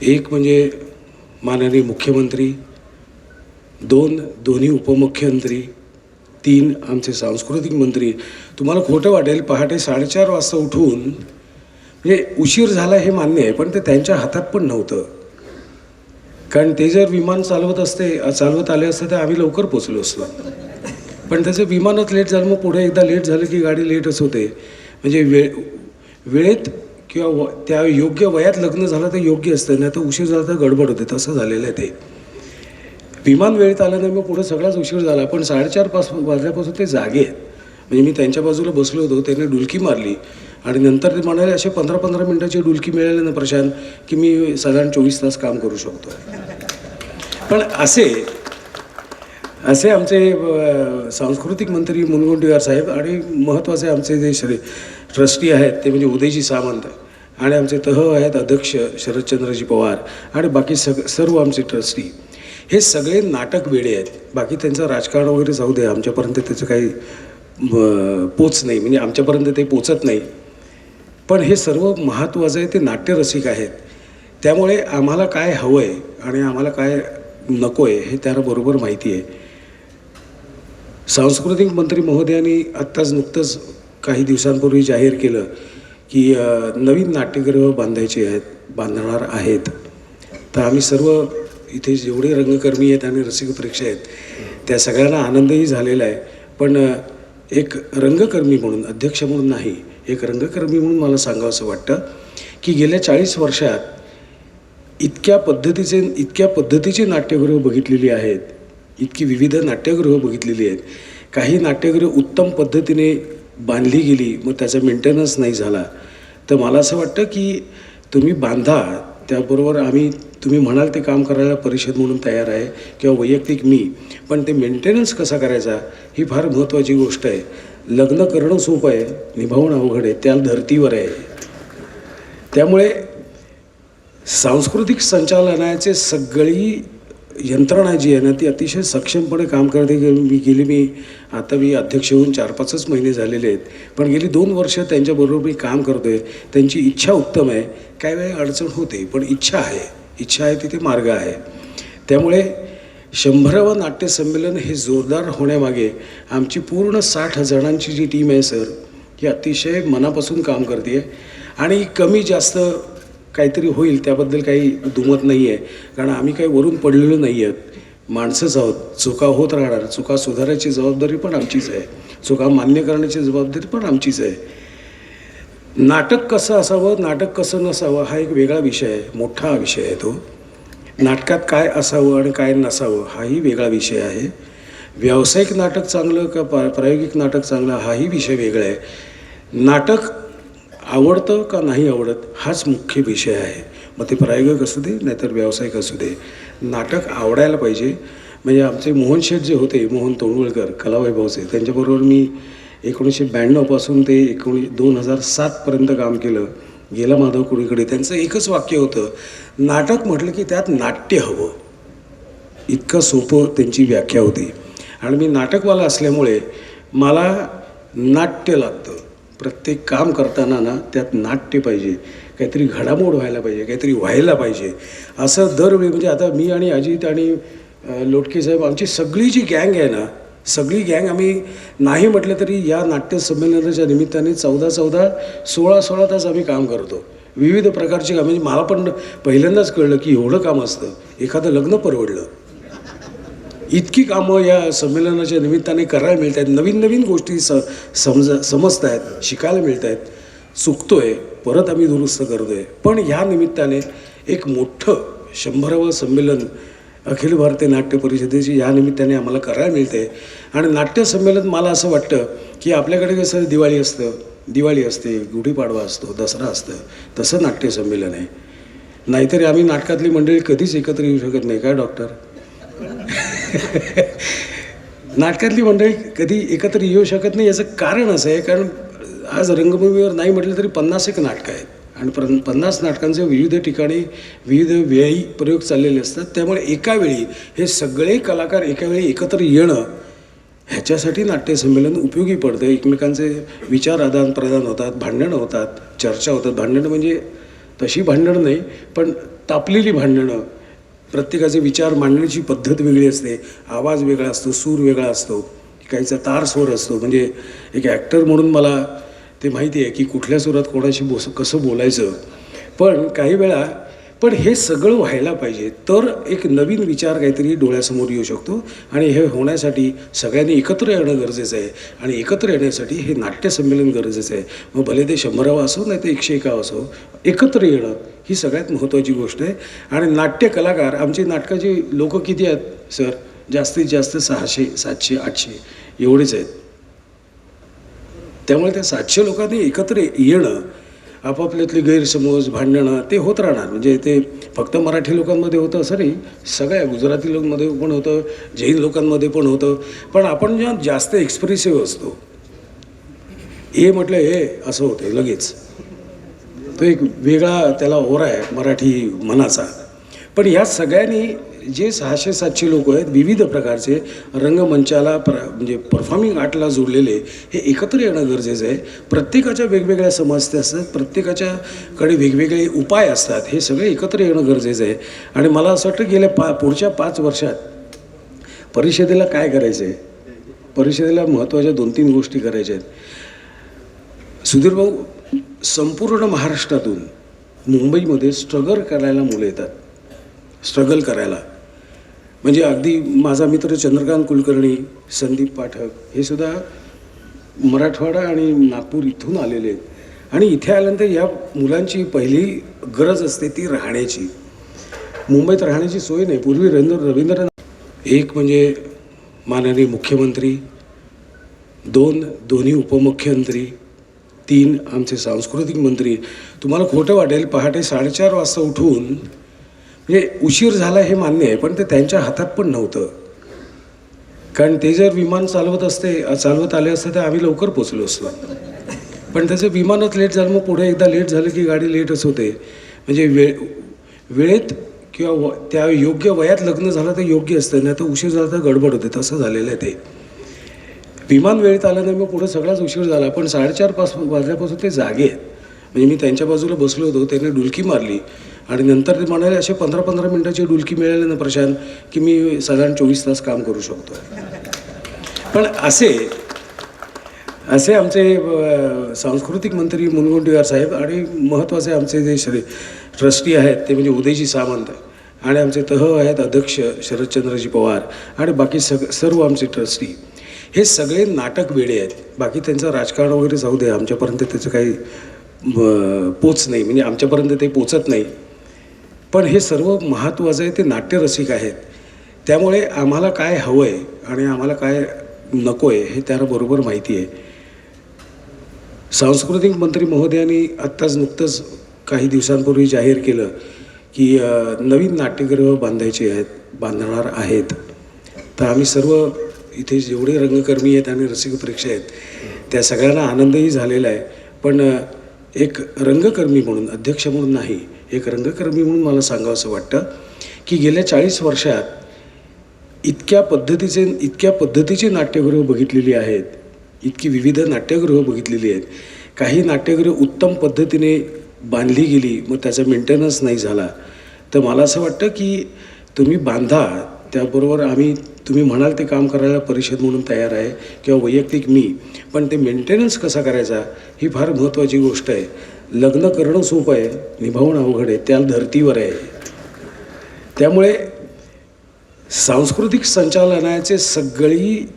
एक म्हणजे माननीय मुख्यमंत्री दोन दोन्ही उपमुख्यमंत्री तीन आमचे सांस्कृतिक मंत्री. तुम्हाला खोटं वाटेल पहाटे साडेचार वाजता उठून म्हणजे उशीर झाला हे मान्य आहे पण ते त्यांच्या हातात पण नव्हतं. कारण ते जर विमान चालवत असते चालवत आले असते तर आम्ही लवकर पोचलो असतो. पण त्याचं विमानच लेट झालं मग पुढे एकदा लेट झालं की गाडी लेटच होते. म्हणजे वेळ वेळेत किंवा व त्या योग्य वयात लग्न झालं तर योग्य असतं नाही तर उशीर झाला तर गडबड होते तसं झालेलं आहे ते. विमान वेळेत आलं नाही मग पुढे सगळाच उशीर झाला पण साडेचार पास वाजल्यापासून ते जागे आहेत. म्हणजे मी त्यांच्या बाजूला बसलो होतो त्याने डुलकी मारली. आणि नंतर ते म्हणाले असे पंधरा पंधरा मिनटाची डुलकी मिळाली ना प्रशांत की मी साधारण चोवीस तास काम करू शकतो. पण असे असे आमचे सांस्कृतिक मंत्री मुनगंटीवार साहेब आणि महत्त्वाचे आमचे जे श्री ट्रस्टी आहेत ते म्हणजे उदयजी सामंत आणि आमचे तह आहेत अध्यक्ष शरदचंद्रजी पवार आणि बाकी सग सर्व आमचे ट्रस्टी. हे सगळे नाटक वेळे आहेत. बाकी त्यांचं राजकारण वगैरे जाऊ दे आमच्यापर्यंत त्याचं काही पोच नाही. म्हणजे आमच्यापर्यंत ते पोचत नाही. पण हे सर्व महत्त्वाचं आहे ते नाट्यरसिक आहेत. त्यामुळे आम्हाला काय हवं आहे आणि आम्हाला काय नको आहे हे त्याला बरोबर माहिती आहे. सांस्कृतिक मंत्री महोदयांनी आत्ताच नुकतंच काही दिवसांपूर्वी जाहीर केलं की नवीन नाट्यगृह बांधायचे आहेत बांधणार आहेत. तर आम्ही सर्व इथे जेवढे रंगकर्मी आहेत आणि रसिक परीक्षा आहेत त्या सगळ्यांना आनंदही झालेला आहे. पण एक रंगकर्मी म्हणून अध्यक्ष म्हणून नाही एक रंगकर्मी म्हणून मला सांगावं असं वाटतं की गेल्या चाळीस वर्षात इतक्या पद्धतीचे इतक्या पद्धतीची नाट्यगृह बघितलेली आहेत इतकी विविध नाट्यगृह बघितलेली आहेत. काही नाट्यगृह उत्तम पद्धतीने बांधली गेली मग त्याचा मेंटेनन्स नाही झाला. तर मला असं वाटतं की तुम्ही बांधा त्याबरोबर आम्ही तुम्ही म्हणाल ते काम करायला परिषद म्हणून तयार आहे किंवा वैयक्तिक मी पण ते मेंटेनन्स कसा करायचा ही फार महत्त्वाची गोष्ट आहे. लग्न करणं सोपं आहे निभावणं अवघड आहे त्या धर्तीवर आहे. त्यामुळे सांस्कृतिक संचालनाचे सगळी यंत्रणा जी आहे ना ती अतिशय सक्षमपणे काम करते. मी गेली मी आता मी अध्यक्ष होऊन चार पाचच महिने झालेले आहेत. पण गेली दोन वर्ष त्यांच्याबरोबर मी काम करतो आहे त्यांची इच्छा उत्तम आहे. काही वेळा अडचण होते पण इच्छा आहे. इच्छा आहे तिथे मार्ग आहे. त्यामुळे शंभरावं नाट्यसंमेलन हे जोरदार होण्यामागे आमची पूर्ण साठ जणांची जी टीम आहे सर ही अतिशय मनापासून काम करते. आहे आणि कमी जास्त काहीतरी होईल त्याबद्दल काही दुमत नाही आहे कारण आम्ही काही वरून पडलेलो नाही आहेत माणसंच आहोत. चुका होत राहणार. चुका सुधारायची जबाबदारी पण आमचीच आहे. चुका मान्य करण्याची जबाबदारी पण आमचीच आहे. नाटक कसं असावं नाटक कसं नसावं हा एक वेगळा विषय आहे. मोठा विषय आहे तो. नाटकात काय असावं आणि काय नसावं हाही वेगळा विषय आहे. व्यावसायिक नाटक चांगलं का प्रायोगिक नाटक चांगलं हाही विषय वेगळा आहे. नाटक आवडतं का नाही आवडत हाच मुख्य विषय आहे. मग ते प्रायोगिक असू दे नाहीतर व्यावसायिक असू दे. नाटक आवडायला पाहिजे. म्हणजे आमचे मोहन शेठ जे होते मोहन तोंडवळकर कलावैभवचे त्यांच्याबरोबर मी एकोणीसशे ब्याण्णवपासून ते एकोणी दोन हजार सातपर्यंत काम केलं. गेला माधव कुडीकडे. त्यांचं एकच वाक्य होतं नाटक म्हटलं की त्यात नाट्य हवं. इतकं सोपं त्यांची व्याख्या होती. आणि मी नाटकवाला असल्यामुळे मला नाट्य लागतं. प्रत्येक काम करताना ना त्यात नाट्य पाहिजे काहीतरी घडामोड व्हायला पाहिजे काहीतरी व्हायला पाहिजे. असं दरवेळी म्हणजे आता मी आणि अजित आणि लोटके साहेब आमची सगळी जी गँग आहे ना सगळी गँग आम्ही नाही म्हटलं तरी या नाट्य संमेलनाच्या निमित्ताने चौदा चौदा सोळा सोळा तास आम्ही काम करतो. विविध प्रकारची कामं म्हणजे मला पण पहिल्यांदाच कळलं की एवढं काम असतं. एखादं लग्न परवडलं. इतकी कामं या संमेलनाच्या निमित्ताने करायला मिळत आहेत नवीन नवीन गोष्टी स समज समजत आहेत शिकायला मिळत आहेत चुकतो आहे परत आम्ही दुरुस्त करतो आहे पण ह्या निमित्ताने एक मोठं शंभरावं संमेलन अखिल भारतीय नाट्य परिषदेची या निमित्ताने आम्हाला करायला मिळते आणि नाट्य संमेलन मला असं वाटतं की आपल्याकडे कसं दिवाळी असतं दिवाळी असते गुढीपाडवा असतो दसरा असतं तसं नाट्य संमेलन आहे. नाहीतरी आम्ही नाटकातली मंडळी कधीच एकत्र येऊ शकत नाही काय डॉक्टर? नाटकातली मंडळी कधी एकत्र येऊ शकत नाही याचं कारण असं आहे कारण आज रंगभूमीवर नाही म्हटलं तरी पन्नास एक नाटकं आहेत. आणि पण पन्नास नाटकांचे विविध ठिकाणी विविध व्ययी प्रयोग चाललेले असतात. त्यामुळे एका वेळी हे सगळे कलाकार एका वेळी एकत्र येणं ह्याच्यासाठी नाट्यसंमेलन उपयोगी पडतं. एकमेकांचे विचार आदान प्रदान होतात भांडणं होतात चर्चा होतात. भांडणं म्हणजे तशी भांडणं नाही पण तापलेली भांडणं प्रत्येकाचे विचार मांडण्याची पद्धत वेगळी असते. आवाज वेगळा असतो सूर वेगळा असतो काहीचा तार स्वर असतो. म्हणजे एक ॲक्टर म्हणून मला ते माहिती आहे की कुठल्या सुरात कोणाशी बोस कसं बोलायचं. पण काही वेळा पण हे सगळं व्हायला पाहिजे. तर एक नवीन विचार काहीतरी डोळ्यासमोर येऊ शकतो आणि हे होण्यासाठी सगळ्यांनी एकत्र येणं गरजेचं आहे. आणि एकत्र येण्यासाठी हे नाट्यसंमेलन गरजेचं आहे. मग भले ते शंभरावं असो नाही ते एकशे एकावं असो एकत्र येणं ही सगळ्यात महत्त्वाची गोष्ट आहे. आणि नाट्य कलाकार आमची नाटकाची लोक किती आहेत सर? जास्तीत जास्त सहाशे सातशे आठशे एवढेच आहेत. त्यामुळे त्या सातशे लोकांनी एकत्र येणं आपापल्यातले गैरसमज भांडणं ते होत राहणार. म्हणजे ते फक्त मराठी लोकांमध्ये होतं असं नाही सगळ्या गुजराती लोकांमध्ये पण होतं जैन लोकांमध्ये पण होतं. पण आपण जेव्हा जास्त एक्सप्रेसिव्ह असतो हे म्हटलं हे असं होतं लगेच. तो एक वेगळा त्याला ओरा आहे मराठी मनाचा. पण ह्या सगळ्यांनी जे सहाशे सातशे लोक आहेत विविध प्रकारचे रंगमंचाला प्र म्हणजे परफॉर्मिंग आर्टला जोडलेले हे एकत्र येणं गरजेचं आहे. प्रत्येकाच्या वेगवेगळ्या समस्या असतात प्रत्येकाच्याकडे वेगवेगळे उपाय असतात हे सगळे एकत्र येणं गरजेचं आहे. आणि मला असं वाटतं गेल्या पा पुढच्या पाच वर्षात परिषदेला काय करायचं आहे? परिषदेला महत्त्वाच्या दोन तीन गोष्टी करायच्या आहेत. सुधीर भाऊ संपूर्ण महाराष्ट्रातून मुंबईमध्ये स्ट्रगल करायला मुलं येतात. स्ट्रगल करायला. म्हणजे अगदी माझा मित्र चंद्रकांत कुलकर्णी संदीप पाठक हे सुद्धा मराठवाडा आणि नागपूर इथून आलेले आहेत. आणि इथे आल्यानंतर या मुलांची पहिली गरज असते ती राहण्याची. मुंबईत राहण्याची सोय नाही. पूर्वी रवींद्र रवींद्रनाथ एक म्हणजे माननीय मुख्यमंत्री दोन दोन्ही उपमुख्यमंत्री तीन आमचे सांस्कृतिक मंत्री. तुम्हाला खोटं वाटेल पहाटे साडेचार वाजता उठून म्हणजे उशीर झाला हे मान्य आहे पण ते त्यांच्या हातात पण नव्हतं. कारण ते जर विमान चालवत असते चालवत आले असते तर आम्ही लवकर पोचलो असतो. पण त्याचं विमानच लेट झालं मग पुढे एकदा लेट झालं की गाडी लेटच होते. म्हणजे वेळ वेळेत किंवा व त्या योग्य वयात लग्न झालं तर योग्य असतं नाही तर उशीर झाला तर गडबड होते तसं झालेलं आहे ते. विमान वेळेत आलं नाही मग पुढे सगळाच उशीर झाला पण साडेचार पास वाजल्यापासून ते जागे आहेत. म्हणजे मी त्यांच्या बाजूला बसलो होतो त्यांनी डुलकी मारली. आणि नंतर ते म्हणाले असे पंधरा पंधरा मिनटाची डुलकी मिळाली ना प्रशांत की मी साधारण चोवीस तास काम करू शकतो. पण असे असे आमचे सांस्कृतिक मंत्री मुनगंटीवार साहेब आणि महत्त्वाचे आमचे जे श्री ट्रस्टी आहेत ते म्हणजे उदयजी सामंत आणि आमचे तह आहेत अध्यक्ष शरदचंद्रजी पवार आणि बाकी सग सर्व आमचे ट्रस्टी. हे सगळे नाटक वेळे आहेत. बाकी त्यांचं राजकारण वगैरे जाऊ दे आमच्यापर्यंत त्याचं काही पोच नाही. म्हणजे आमच्यापर्यंत ते पोचत नाही. पण हे सर्व महत्त्वाचं आहे ते नाट्यरसिक आहेत. त्यामुळे आम्हाला काय हवं आहे आणि आम्हाला काय नको आहे हे त्याला बरोबर माहिती आहे. सांस्कृतिक मंत्री महोदयांनी आत्ताच नुकतंच काही दिवसांपूर्वी जाहीर केलं की नवीन नाट्यगृह बांधायचे आहेत बांधणार आहेत. तर आम्ही सर्व इथे जेवढे रंगकर्मी आहेत आणि रसिक परीक्षा आहेत त्या सगळ्यांना आनंदही झालेला आहे. पण एक रंगकर्मी म्हणून अध्यक्ष म्हणून नाही एक रंगकर्मी म्हणून मला सांगावं असं वाटतं की गेल्या चाळीस वर्षात इतक्या पद्धतीचे इतक्या पद्धतीची नाट्यगृह बघितलेली आहेत इतकी विविध नाट्यगृह बघितलेली आहेत. काही नाट्यगृह उत्तम पद्धतीने बांधली गेली मग त्याचा मेंटेनन्स नाही झाला. तर मला असं वाटतं की तुम्ही बांधा त्याबरोबर आम्ही तुम्ही म्हणाल ते काम करायला परिषद म्हणून तयार आहे किंवा वैयक्तिक मी पण ते मेंटेनन्स कसा करायचा ही फार महत्त्वाची गोष्ट आहे. लग्न करणं सोपं आहे. निभावणं अवघड आहे. त्या धर्तीवर आहे. त्यामुळे सांस्कृतिक संचालनाचे सगळी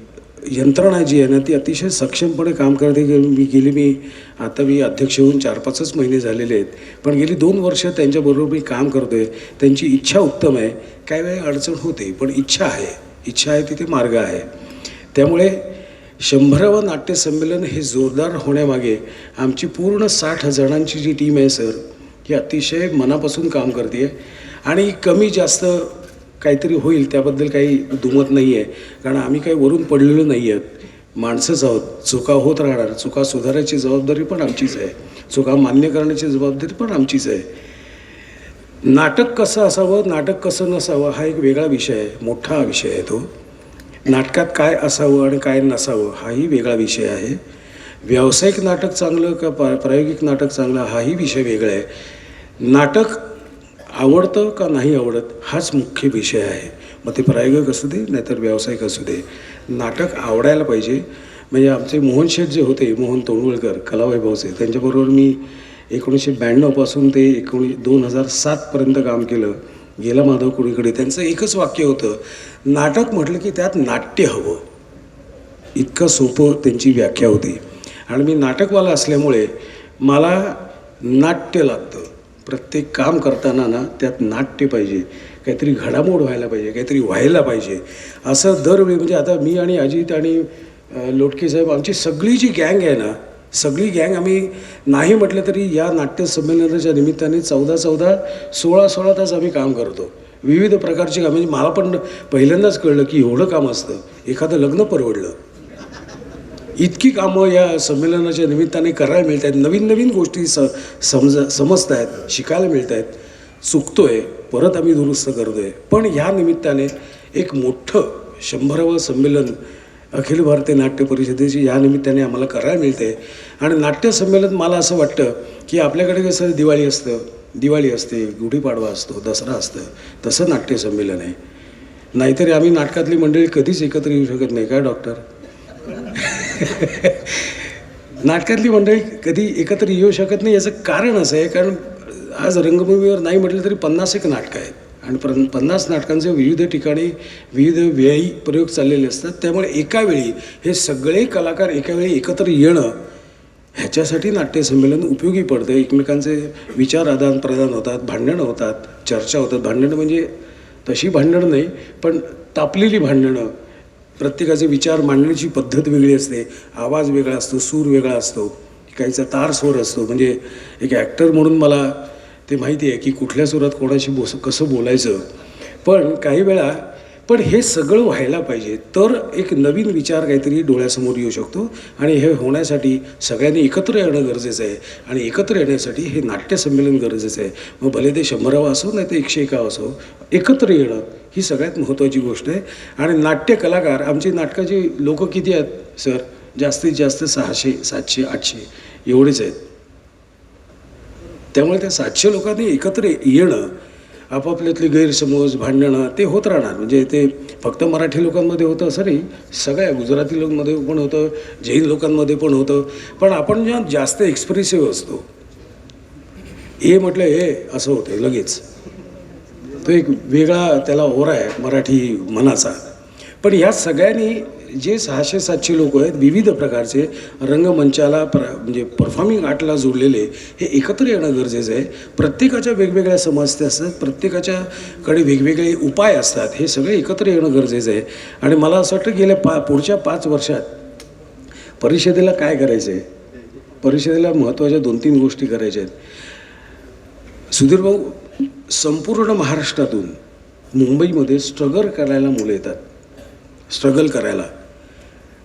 यंत्रणा जी आहे ना ती अतिशय सक्षमपणे काम करते. मी गेली मी आता मी अध्यक्ष होऊन चार पाचच महिने झालेले आहेत. पण गेली दोन वर्ष त्यांच्याबरोबर मी काम करतो आहे त्यांची इच्छा उत्तम आहे. काही वेळा अडचण होते पण इच्छा आहे. इच्छा आहे तिथे मार्ग आहे. त्यामुळे शंभरावं नाट्यसंमेलन हे जोरदार होण्यामागे आमची पूर्ण साठ जणांची जी टीम आहे सर ही अतिशय मनापासून काम करते आणि कमी जास्त काहीतरी होईल त्याबद्दल काही दुमत नाही आहे कारण आम्ही काही वरून पडलेलो नाही आहेत माणसंच आहोत. चुका होत राहणार. चुका सुधारायची जबाबदारी पण आमचीच आहे. चुका मान्य करण्याची जबाबदारी पण आमचीच आहे. नाटक कसं असावं नाटक कसं नसावं हा एक वेगळा विषय आहे. मोठा विषय आहे तो. नाटकात काय असावं आणि काय नसावं हाही वेगळा विषय आहे. व्यावसायिक नाटक चांगलं का पा प्रायोगिक नाटक चांगलं हाही विषय वेगळा आहे. नाटक आवडतं का नाही आवडत हाच मुख्य विषय आहे. मग ते प्रायोगिक असू दे नाहीतर व्यावसायिक असू दे. नाटक आवडायला पाहिजे. म्हणजे आमचे मोहन शेठ जे होते मोहन तोंडवळकर कलावैभवचे त्यांच्याबरोबर मी एकोणीसशे ब्याण्णवपासून ते एकोणी दोन हजार सातपर्यंत काम केलं. गेला माधव कुणीकडे त्यांचं एकच वाक्य होतं नाटक म्हटलं की त्यात नाट्य हवं. इतकं सोपं त्यांची व्याख्या होती. आणि मी नाटकवाला असल्यामुळे मला नाट्य लागतं. प्रत्येक काम करताना ना त्यात नाट्य पाहिजे. काहीतरी घडामोड व्हायला पाहिजे काहीतरी व्हायला पाहिजे. असं दरवेळी म्हणजे आता मी आणि अजित आणि लोटके साहेब आमची सगळी जी गँग आहे ना सगळी गँग आम्ही नाही म्हटलं तरी या नाट्य संमेलनाच्या निमित्ताने चौदा चौदा सोळा सोळा तास आम्ही काम करतो. विविध प्रकारची कामं म्हणजे मला पण पहिल्यांदाच कळलं की एवढं काम असतं. एखादं लग्न परवडलं. इतकी कामं या संमेलनाच्या निमित्ताने करायला मिळत आहेत नवीन नवीन गोष्टी स समज समजत आहेत शिकायला मिळत आहेत चुकतो आहे परत आम्ही दुरुस्त करतो आहे पण ह्या निमित्ताने एक मोठं शंभरावं संमेलन अखिल भारतीय नाट्य परिषदेची या निमित्ताने आम्हाला करायला मिळते. आणि नाट्यसंमेलन मला असं वाटतं की आपल्याकडे कसं दिवाळी असतं दिवाळी असते गुढीपाडवा असतो दसरा असतं तसं नाट्यसंमेलन आहे. नाहीतरी आम्ही नाटकातली मंडळी कधीच एकत्र येऊ शकत नाही काय डॉक्टर नाटकातली मंडळी कधी एकत्र येऊ शकत नाही याचं कारण असं आहे कारण आज रंगभूमीवर नाही म्हटलं तरी पन्नास एक नाटकं आहेत. आणि पर पन्नास नाटकांचे विविध ठिकाणी विविध वेळी प्रयोग चाललेले असतात. त्यामुळे एका वेळी हे सगळे कलाकार एका वेळी एकत्र येणं ह्याच्यासाठी नाट्यसंमेलन उपयोगी पडतं. एकमेकांचे विचार आदान प्रदान होतात भांडणं होतात चर्चा होतात. भांडणं म्हणजे तशी भांडणं नाही पण तापलेली भांडणं. प्रत्येकाचे विचार मांडण्याची पद्धत वेगळी असते. आवाज वेगळा असतो सूर वेगळा असतो. काहीचा तार स्वर असतो. म्हणजे एक ॲक्टर म्हणून मला ते माहिती आहे की कुठल्या सुरात कोणाशी बोस कसं बोलायचं. पण काही वेळा पण हे सगळं व्हायला पाहिजे. तर एक नवीन विचार काहीतरी डोळ्यासमोर येऊ शकतो आणि हे होण्यासाठी सगळ्यांनी एकत्र येणं गरजेचं आहे. आणि एकत्र येण्यासाठी हे नाट्यसंमेलन गरजेचं आहे. मग भले ते शंभरावं असो नाही तर एकशे एकावं असो एकत्र येणं ही सगळ्यात महत्त्वाची गोष्ट आहे. आणि नाट्य कलाकार आमची नाटकाची लोकं किती आहेत सर? जास्तीत जास्त सहाशे सातशे आठशे एवढेच आहेत. त्यामुळे त्या सातशे लोकांनी एकत्र येणं आपापल्यातले गैरसमज भांडणं ते होत राहणार. म्हणजे ते फक्त मराठी लोकांमध्ये होतं असं नाही सगळ्या गुजराती लोकांमध्ये पण होतं जैन लोकांमध्ये पण होतं. पण आपण जेव्हा जास्त एक्सप्रेसिव्ह असतो हे म्हटलं हे असं होतं लगेच. तो एक वेगळा त्याला ओरा आहे मराठी मनाचा. पण ह्या सगळ्यांनी जे सहाशे सातशे लोक आहेत विविध प्रकारचे रंगमंचाला प्र म्हणजे परफॉर्मिंग आर्टला जोडलेले हे एकत्र येणं गरजेचं आहे. प्रत्येकाच्या वेगवेगळ्या समस्या असतात प्रत्येकाच्याकडे वेगवेगळे उपाय असतात हे सगळे एकत्र येणं गरजेचं आहे. आणि मला असं वाटतं गेल्या पा पुढच्या पाच वर्षात परिषदेला काय करायचं आहे परिषदेला महत्त्वाच्या दोन तीन गोष्टी करायच्या आहेत. सुधीर भाऊ संपूर्ण महाराष्ट्रातून मुंबईमध्ये स्ट्रगल करायला मुलं येतात. स्ट्रगल करायला.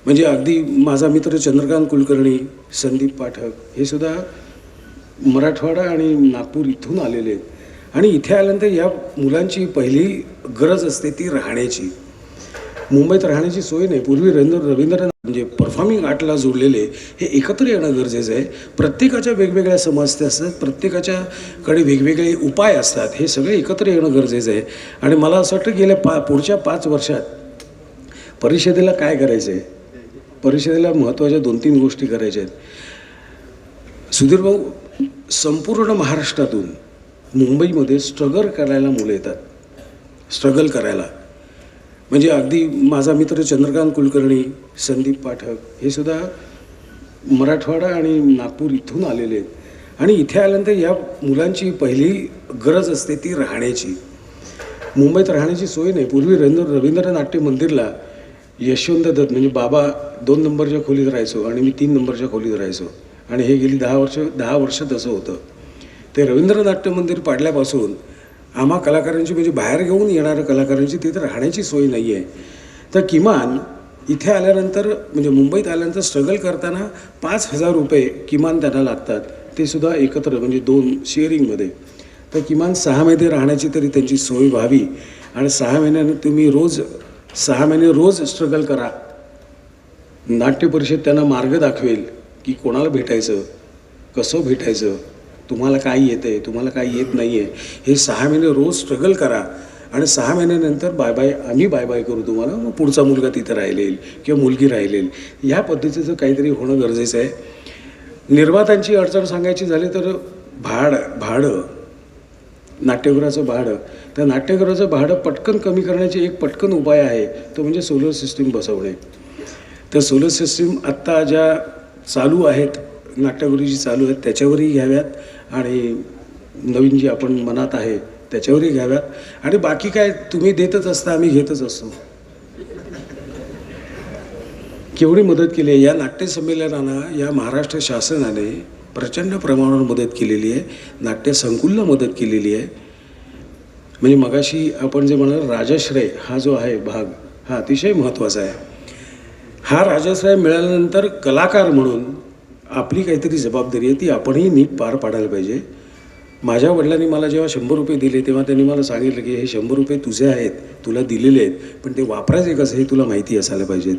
म्हणजे अगदी माझा मित्र चंद्रकांत कुलकर्णी संदीप पाठक हे सुद्धा मराठवाडा आणि नागपूर इथून आलेले आहेत. आणि इथे आल्यानंतर या मुलांची पहिली गरज असते ती राहण्याची. मुंबईत राहण्याची सोय नाही. पूर्वी रवींद्र रवींद्रनाथ म्हणजे परफॉर्मिंग आर्टला जोडलेले हे एकत्र येणं गरजेचं आहे. प्रत्येकाच्या वेगवेगळ्या समस्या असतात प्रत्येकाच्याकडे वेगवेगळे उपाय असतात हे सगळे एकत्र येणं गरजेचं आहे. आणि मला असं वाटतं गेल्या पा पुढच्या पाच वर्षात परिषदेला काय करायचं आहे परिषदेला महत्त्वाच्या दोन तीन गोष्टी करायच्या आहेत. सुधीर भाऊ संपूर्ण महाराष्ट्रातून मुंबईमध्ये स्ट्रगल करायला मुलं येतात. स्ट्रगल करायला. म्हणजे अगदी माझा मित्र चंद्रकांत कुलकर्णी संदीप पाठक हे सुद्धा मराठवाडा आणि नागपूर इथून आलेले आहेत. आणि इथे आल्यानंतर या मुलांची पहिली गरज असते ती राहण्याची. मुंबईत राहण्याची सोय नाही. पूर्वी रवींद्र रवींद्र नाट्य मंदिरला यशवंत दत्त म्हणजे बाबा दोन नंबरच्या खोलीत राहायचो आणि मी तीन नंबरच्या खोलीत राहायचो. आणि हे गेली दहा वर्ष दहा वर्ष तसं होतं. ते रवींद्र नाट्य मंदिर पाडल्यापासून आम्हा कलाकारांची म्हणजे बाहेर घेऊन येणाऱ्या कलाकारांची तिथे राहण्याची सोय नाही आहे तर किमान इथे आल्यानंतर म्हणजे मुंबईत आल्यानंतर स्ट्रगल करताना पाच हजार रुपये किमान त्यांना लागतात. ते सुद्धा एकत्र म्हणजे दोन शेअरिंगमध्ये तर किमान सहा महिने राहण्याची तरी त्यांची सोय व्हावी. आणि सहा महिन्यानं तुम्ही रोज सहा महिने रोज स्ट्रगल करा. नाट्य परिषद त्यांना मार्ग दाखवेल की कोणाला भेटायचं कसं भेटायचं तुम्हाला काय येतं आहे तुम्हाला काय येत नाही आहे हे सहा महिने रोज स्ट्रगल करा आणि सहा महिन्यानंतर बाय बाय आम्ही बाय बाय करू तुम्हाला. मग पुढचा मुलगा तिथं राहिलेल किंवा मुलगी राहिलेल. ह्या पद्धतीचं काहीतरी होणं गरजेचं आहे. निर्मात्यांची अडचण सांगायची झाली तर भाड भाडं नाट्यगृहाचं भाडं. त्या नाट्यगृहाचं भाडं पटकन कमी करण्याची एक पटकन उपाय आहे तो म्हणजे सोलर सिस्टीम बसवणे. तर सोलर सिस्टीम आत्ता ज्या चालू आहेत नाट्यगृही जी चालू आहेत त्याच्यावरही घ्याव्यात आणि नवीन जी आपण मनात आहे त्याच्यावरही घ्याव्यात. आणि बाकी काय तुम्ही देतच असता आम्ही घेतच असतो. केवढी मदत केली आहे. या नाट्यसंमेलनानं या महाराष्ट्र शासनाने प्रचंड प्रमाणावर मदत केलेली आहे. नाट्य संकुलला मदत केलेली आहे. म्हणजे मगाशी आपण जे म्हणाल राजाश्रय हा जो आहे भाग हा अतिशय महत्त्वाचा आहे. हा राजाश्रय मिळाल्यानंतर कलाकार म्हणून आपली काहीतरी जबाबदारी आहे ती आपणही नीट पार पाडायला पाहिजे. माझ्या वडिलांनी मला जेव्हा शंभर रुपये दिले तेव्हा त्यांनी मला सांगितलं की हे शंभर रुपये तुझे आहेत तुला दिलेले आहेत पण ते वापरायचे कसं हे तुला माहिती असायला पाहिजेत.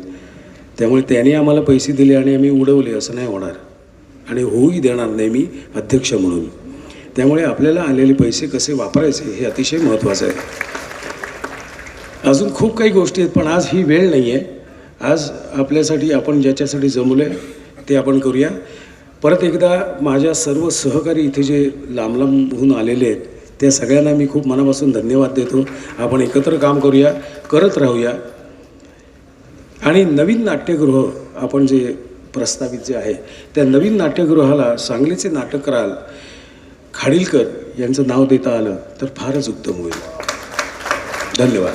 त्यामुळे त्याने आम्हाला पैसे दिले आणि आम्ही उडवले असं नाही होणार. आणि होऊही देणार नाही मी अध्यक्ष म्हणून. त्यामुळे आपल्याला आलेले पैसे कसे वापरायचे हे अतिशय महत्त्वाचं आहे. अजून खूप काही गोष्टी आहेत पण आज ही वेळ नाही आहे आज आपल्यासाठी आपण ज्याच्यासाठी जमलं आहे ते आपण करूया. परत एकदा माझ्या सर्व सहकारी इथे जे लांब लांबहून आलेले आहेत त्या सगळ्यांना मी खूप मनापासून धन्यवाद देतो. आपण एकत्र काम करूया करत राहूया. आणि नवीन नाट्यगृह आपण जे प्रस्तावित जे आहे त्या नवीन नाट्यगृहाला सांगलीचे नाटककाराल खाडीलकर यांचं नाव देता आलं तर फारच उत्तम होईल. धन्यवाद.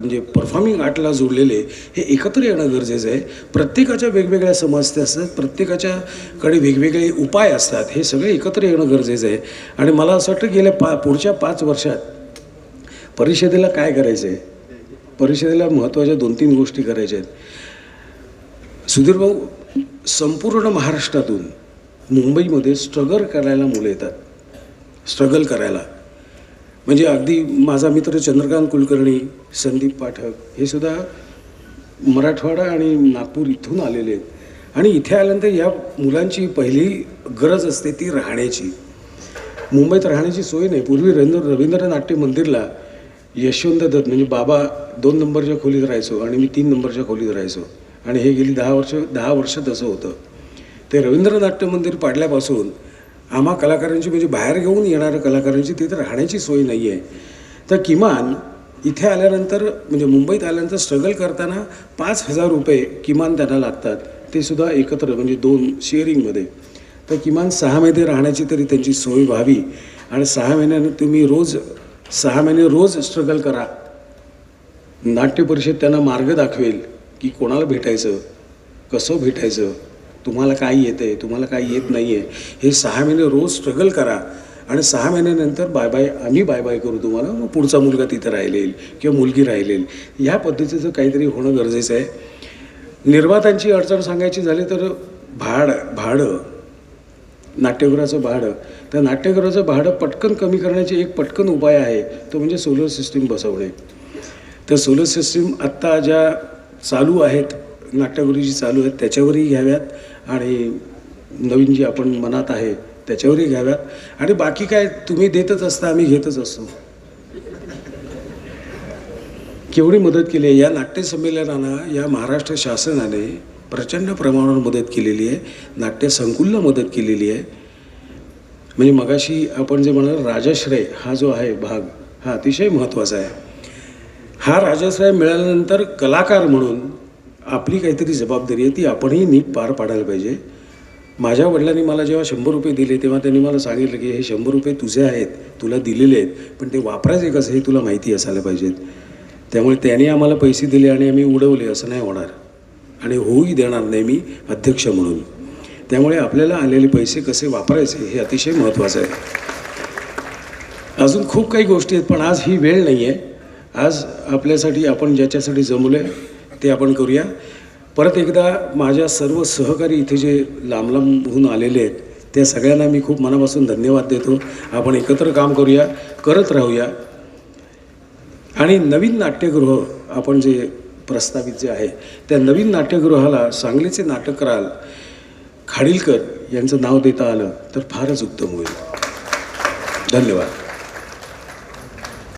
म्हणजे परफॉर्मिंग आर्टला जोडलेले हे एकत्र येणं गरजेचं आहे. प्रत्येकाच्या वेगवेगळ्या समस्या असतात प्रत्येकाच्याकडे वेगवेगळे उपाय असतात हे सगळे एकत्र येणं गरजेचं आहे. आणि मला असं वाटतं गेल्या पा पुढच्या पाच वर्षात परिषदेला काय करायचं आहे परिषदेला महत्त्वाच्या दोन तीन गोष्टी करायच्या आहेत. सुधीर भाऊ संपूर्ण महाराष्ट्रातून मुंबईमध्ये स्ट्रगल करायला मुलं येतात. स्ट्रगल करायला. म्हणजे अगदी माझा मित्र चंद्रकांत कुलकर्णी संदीप पाठक हे सुद्धा मराठवाडा आणि नागपूर इथून आलेले आहेत. आणि इथे आल्यानंतर या मुलांची पहिली गरज असते ती राहण्याची. मुंबईत राहण्याची सोय नाही. पूर्वी रवींद्र रवींद्र नाट्य मंदिरला यशवंत दत्त म्हणजे बाबा दोन नंबरच्या खोलीत राहायचो आणि मी तीन नंबरच्या खोलीत राहायचो. आणि हे गेली दहा वर्ष दहा वर्ष तसं होतं. ते रवींद्र नाट्य मंदिर पाडल्यापासून आम्हा कलाकारांची म्हणजे बाहेर घेऊन येणाऱ्या कलाकारांची तिथे राहण्याची सोय नाही आहे तर किमान इथे आल्यानंतर म्हणजे मुंबईत आल्यानंतर स्ट्रगल करताना पाच हजार रुपये किमान त्यांना लागतात. ते सुद्धा एकत्र म्हणजे दोन शेअरिंगमध्ये तर किमान सहा महिने राहण्याची तरी त्यांची सोय व्हावी. आणि सहा महिन्यानं तुम्ही रोज सहा महिने रोज स्ट्रगल करा. नाट्य परिषद त्यांना मार्ग दाखवेल. की कोणाला भेटायचं? कसं भेटायचं? तुम्हाला काय येतं आहे तुम्हाला काय येत नाही आहे हे सहा महिने रोज स्ट्रगल करा. आणि सहा महिन्यानंतर बाय बाय आम्ही बाय बाय करू तुम्हाला. मग पुढचा मुलगा तिथं राहिलेल किंवा मुलगी राहिलेल. ह्या पद्धतीचं काहीतरी होणं गरजेचं आहे. निर्मात्यांची अडचण सांगायची झाली तर भाड भाडं नाट्यगृहाचं भाडं. त्या नाट्यगृहाचं भाडं पटकन कमी करण्याची एक पटकन उपाय आहे. तो म्हणजे सोलर सिस्टीम बसवणे. तर सोलर सिस्टीम आत्ता ज्या चालू आहेत नाट्यगुरी जी चालू आहेत त्याच्यावरही घ्याव्यात. आणि नवीन जी आपण मनात आहे त्याच्यावरही घ्याव्यात. आणि बाकी काय तुम्ही देतच असता आम्ही घेतच असतो. केवढी मदत केली आहे. या नाट्यसंमेलनाला या महाराष्ट्र शासनाने प्रचंड प्रमाणावर मदत केलेली आहे. नाट्य संकुलला मदत केलेली आहे. म्हणजे मगाशी आपण जे म्हणाल राजश्रय हा जो आहे भाग हा अतिशय महत्त्वाचा आहे. हा राजश्रय मिळाल्यानंतर कलाकार म्हणून आपली काहीतरी जबाबदारी आहे ती आपणही नीट पार पाडायला पाहिजे. माझ्या वडिलांनी मला जेव्हा शंभर रुपये दिले तेव्हा त्यांनी मला सांगितलं की हे शंभर रुपये तुझे आहेत तुला दिलेले आहेत पण ते वापरायचे कसं हे तुला माहिती असायला पाहिजेत. त्यामुळे त्याने आम्हाला पैसे दिले आणि आम्ही उडवले असं नाही होणार. आणि होऊही देणार नाही मी अध्यक्ष म्हणून. त्यामुळे आपल्याला आलेले पैसे कसे वापरायचे हे अतिशय महत्त्वाचं आहे. अजून खूप काही गोष्टी आहेत पण आज ही वेळ नाही आहे आज आपल्यासाठी आपण ज्याच्यासाठी जमलो आहे ते आपण करूया. परत एकदा माझ्या सर्व सहकारी इथे जे लांब लांबहून आलेले आहेत त्या सगळ्यांना मी खूप मनापासून धन्यवाद देतो. आपण एकत्र काम करूया करत राहूया. आणि नवीन नाट्यगृह आपण जे प्रस्तावित जे आहे त्या नवीन नाट्यगृहाला सांगलीचे नाटककाराल खाडीलकर यांचं नाव देता आलं तर फारच उत्तम होईल. धन्यवाद.